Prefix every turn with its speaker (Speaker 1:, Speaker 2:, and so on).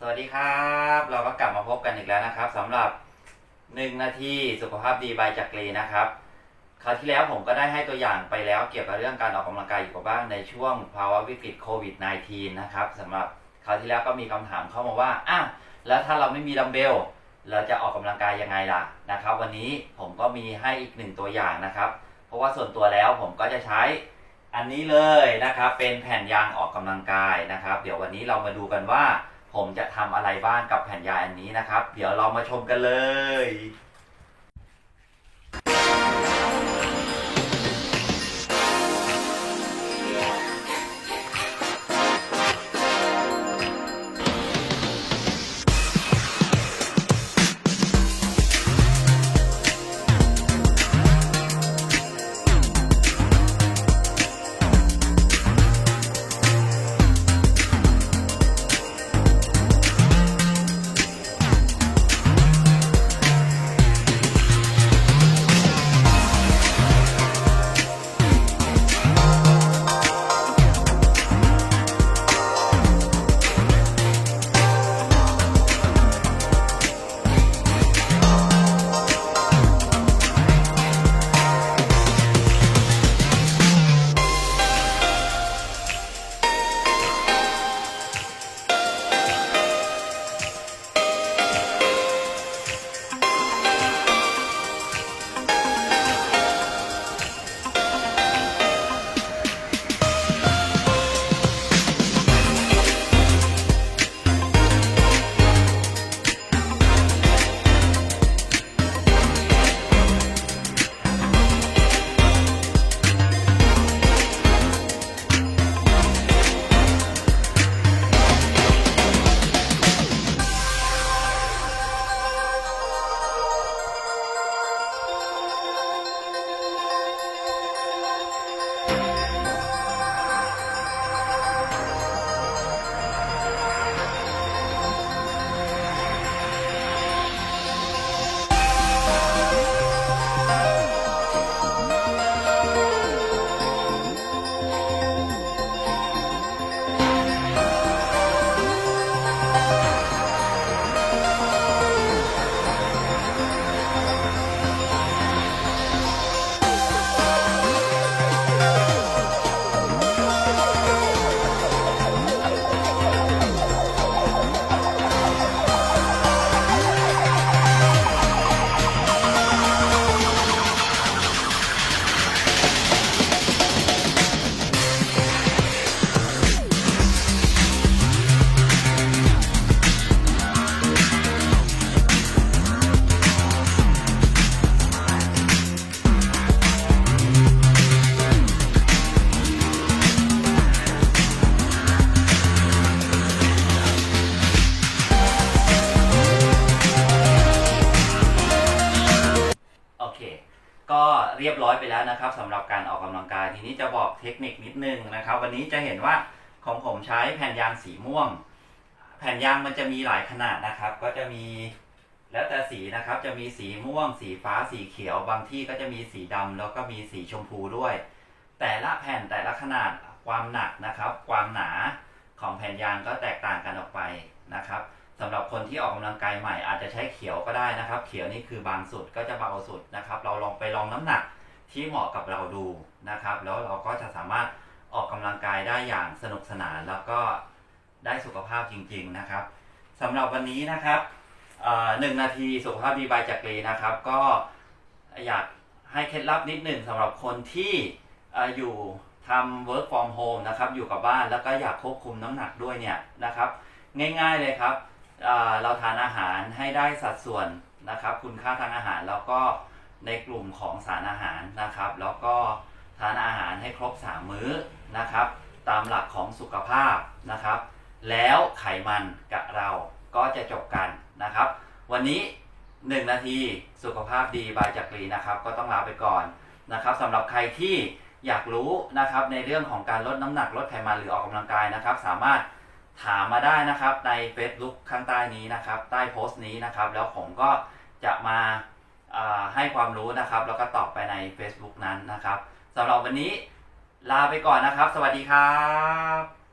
Speaker 1: สวัสดีครับ เราก็กลับมาพบกันอีกแล้วนะครับสำหรับ 1 นาทีสุขภาพดีบายจักรีนะครับ คราวที่แล้วผมก็ได้ให้ตัวอย่างไปแล้วเกี่ยวกับเรื่องการออกกำลังกายอยู่กับบ้างในช่วงภาวะวิกฤตโควิด -19 นะครับสำหรับคราวที่แล้วก็มีคำถามเข้ามาว่าอ้าวแล้วถ้าเราไม่มีดัมเบลเราจะออกกำลังกายยังไงล่ะนะครับ วันนี้ผมก็มีให้อีกหนึ่งตัวอย่างนะครับ เพราะว่าส่วนตัวแล้วผมก็จะใช้อันนี้เลยนะครับ เป็นแผ่นยางออกกำลังกายนะครับ เดี๋ยววันนี้เรามาดูกันว่า ผมจะทำอะไรบ้างกับแผ่นยาอันนี้นะครับ เดี๋ยวเรามาชมกันเลย เรียบร้อยไปแล้วนะครับสำหรับการออกกำลังกายทีนี้จะบอกเทคนิคนิดนึงนะครับ วันนี้จะเห็นว่าของผมใช้แผ่นยางสีม่วง แผ่นยางมันจะมีหลายขนาดนะครับ ก็จะมีแล้วแต่สีนะครับจะมีสีม่วง สีฟ้าสีเขียวบางที่ก็จะมีสีดำแล้วก็มีสีชมพูด้วย แต่ละแผ่นแต่ละขนาดความหนักนะครับ ความหนาของแผ่นยางก็แตกต่างกันออกไปนะครับ สำหรับคนที่ออกกำลังกายใหม่อาจจะใช้เขียวก็ได้นะครับ เขียวนี่คือบางสุดก็จะเบาสุดนะครับ เราลองไปลองน้ำหนักที่เหมาะกับเราดูนะครับ แล้วเราก็จะสามารถออกกำลังกายได้อย่างสนุกสนานแล้วก็ได้สุขภาพจริง ๆนะครับสำหรับวันนี้นะครับหนึ่งนาทีสุขภาพดีบายจักรีนะครับ ก็อยากให้เคล็ดลับนิดหนึ่งสำหรับคนที่อออยู่ทำ work from home นะครับ อยู่กับบ้านแล้วก็อยากควบคุมน้ำหนักด้วยเนี่ยนะครับ ง่ายๆเลยครับ เราทานอาหารให้ได้สัดส่วนนะครับ คุณค่าทางอาหารแล้วก็ในกลุ่มของสารอาหารนะครับ แล้วก็ทานอาหารให้ครบ3มื้อนะครับ ตามหลักของสุขภาพนะครับ แล้วไขมันกับเราก็จะจบกันนะครับ วันนี้ 1 นาทีสุขภาพดีบายจักรีนะครับ ก็ต้องลาไปก่อนนะครับสำหรับใครที่อยากรู้นะครับในเรื่องของการลดน้ำหนักลดไขมันหรือออกกำลังกายนะครับ สามารถ ถามมาได้นะครับใน Facebook ข้างใต้นี้นะครับ ใต้โพสต์นี้นะครับ แล้วผมก็จะมาาให้ความรู้นะครับ แล้วก็ตอบไปใน Facebook นั้นนะครับสำหรับวันนี้ลาไปก่อนนะครับ สวัสดีครับ